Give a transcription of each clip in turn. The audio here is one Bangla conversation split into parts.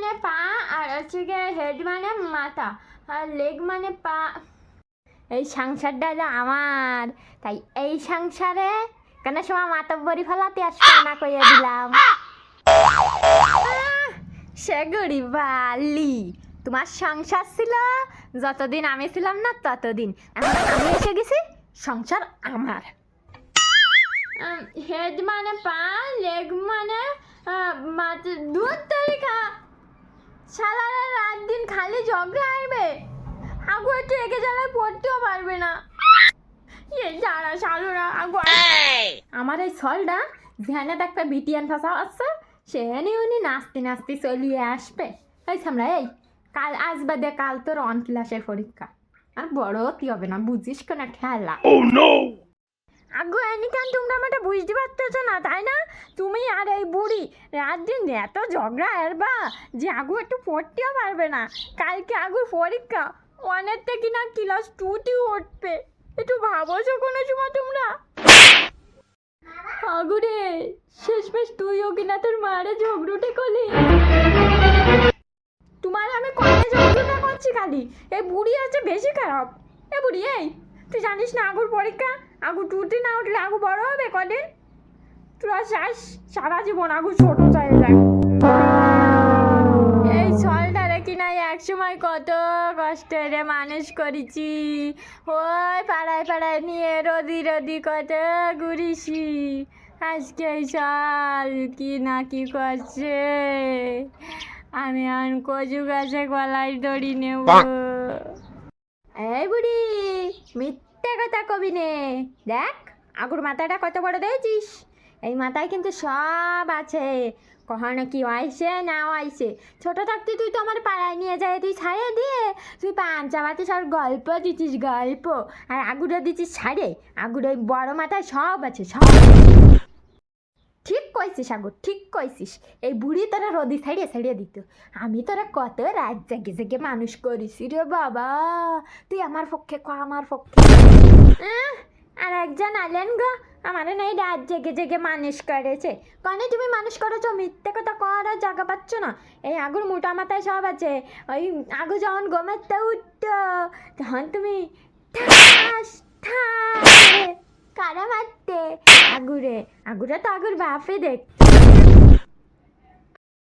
মানে পা আর হচ্ছে গিয়ে হেড মানে মাথা আর লেগ মানে পা। এই সংসারটা হলো আমার, তাই এই সংসারে কেন সময় বড়ি ফেলাতে আসবে না কইয়া দিলাম? সে গরিব বালি। তোমার সংসার ছিল, যতদিন আমি ছিলাম না ততদিন। আমি এসে গেছি, সংসার আমার। হেড মানে পা লেগ মানে দুধ তরিকা। সারা রাত দিন খালি ঝগড়া আসবে আগু একটু এগে জ্বালায় পড়তেও পারবে না। যারা শালুরা আগু আমার এই ছলটা ধ্যানে একটা বিটিয়ান ভাষা আছে সেখানে উনি নাচতে নাচতে চলিয়ে আসবে। এই সামলা এই কাল আজ বাদে কাল তোর অন ক্লাসের পরীক্ষা। আর বড় কি হবে না বুঝিস কেন খেলা। Oh no! আগো এনিকান তোমরা আমাকে বুঝতে পারতেছো না, তাই না? তুমি আর এই বুড়ি রাত দিন এত ঝগড়া এরবা যে আগু একটু পড়তেও পারবে না। কালকে আগুর পরীক্ষা ওয়ানের থেকে না ক্লাস টুতে উঠবে। একটু ভাবোছো কোনো সময় তোমরা? আগুরে শেষমেশ তুইও কিনা তোর মারে ঝগড়ুটে করলি। তোমার আমি কলে ঝগড়ুটা করছি খালি? এই বুড়ি আছে বেশি খারাপ। এ বুড়ি, এই, তুই জানিস না আগুর পরীক্ষা? আগু টুতে না উঠলে আগু বড় হবে কদিন? তোরা চাস সারা জীবন আগু ছোট চাই যায় এই ছলটারে কিনা এক সময় কত কষ্টেরে মানুষ করেছি। ওই পাড়ায় পাড়ায় নিয়ে রদি রদি কত ঘুরিছি। আজকে এই ছল কি না কি করছে? আমি আন কচু গাছে গলায় দড়ি নেব। এই বুড়ি মিথ্যে কথা কবি নে। দেখ, আগুর মাথাটা কত বড় দিয়েছিস এই মাথায় কিন্তু সব আছে। কখনো কি আইসে, না আইসে। ছোট থাকতে তুই তো আমার পাড়ায় নিয়ে যায়, তুই ছাড়ে দিয়ে তুই পান চাবাতে সব গল্প দিচ্ছিস গল্প। আর আগুরে দিচ্ছিস ছাড়ে। আগুরে বড় মাথায় সব আছে, সব ঠিক কইছিস আগুর ঠিক কইছিস। এই বুড়ি তোরা রদি ছাড়িয়ে ছাড়িয়ে দিত। আমি তোরা কত রাত জেগে জেগে মানুষ করিস রে বাবা। তুই আমার পক্ষে ক, আমার পক্ষে আর একজন আলেন গো, আমার নাই রাত জেগে জেগে মানুষ করেছে। কনে তুমি মানুষ করেছ, মিথ্যে কথা করার জায়গা পাচ্ছ না। এই আগুর মোটা মাথায় সব আছে। ওই আগু যখন গোমাতে উঠতো, তখন তুমি ঠাস ঠাস কারা মারতে আগুরে আগুরে তো আগুর বাপে দেখ।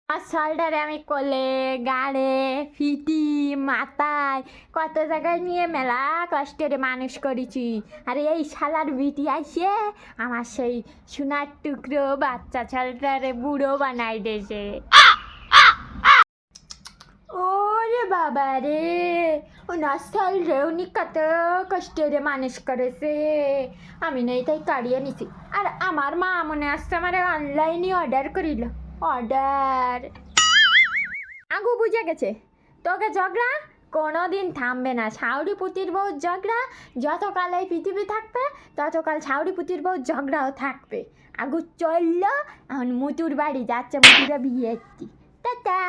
আমার আমি কোলে, গাড়ে, ফিটি, মাথায় কত জায়গায় নিয়ে মেলা কষ্টের মানুষ করেছি। আর এই শালার বিটি আসে আমার সেই সোনার টুকরো বাচ্চা ছলটারে বুড়ো বানাই দিয়েছে ওরে বাবা রে ও নাস্তাল রে উনি কত কষ্টের মানুষ করেছে আমি নেই তাই কাড়িয়ে নিছি আর আমার মা মনে আসছে আমার অনলাইনে অর্ডার করিল অর্ডার আগু বুঝে গেছে তোকে ঝগড়া কোনো দিন থামবে না ছাউরি পুতির বউ ঝগড়া যতকাল এই পৃথিবী থাকবে ততকাল ছাউরি পুতির বউ ঝগড়াও থাকবে আগু চলল এখন মুতুর বাড়ি যাচ্ছে মুতুরা বিয়ে টাটা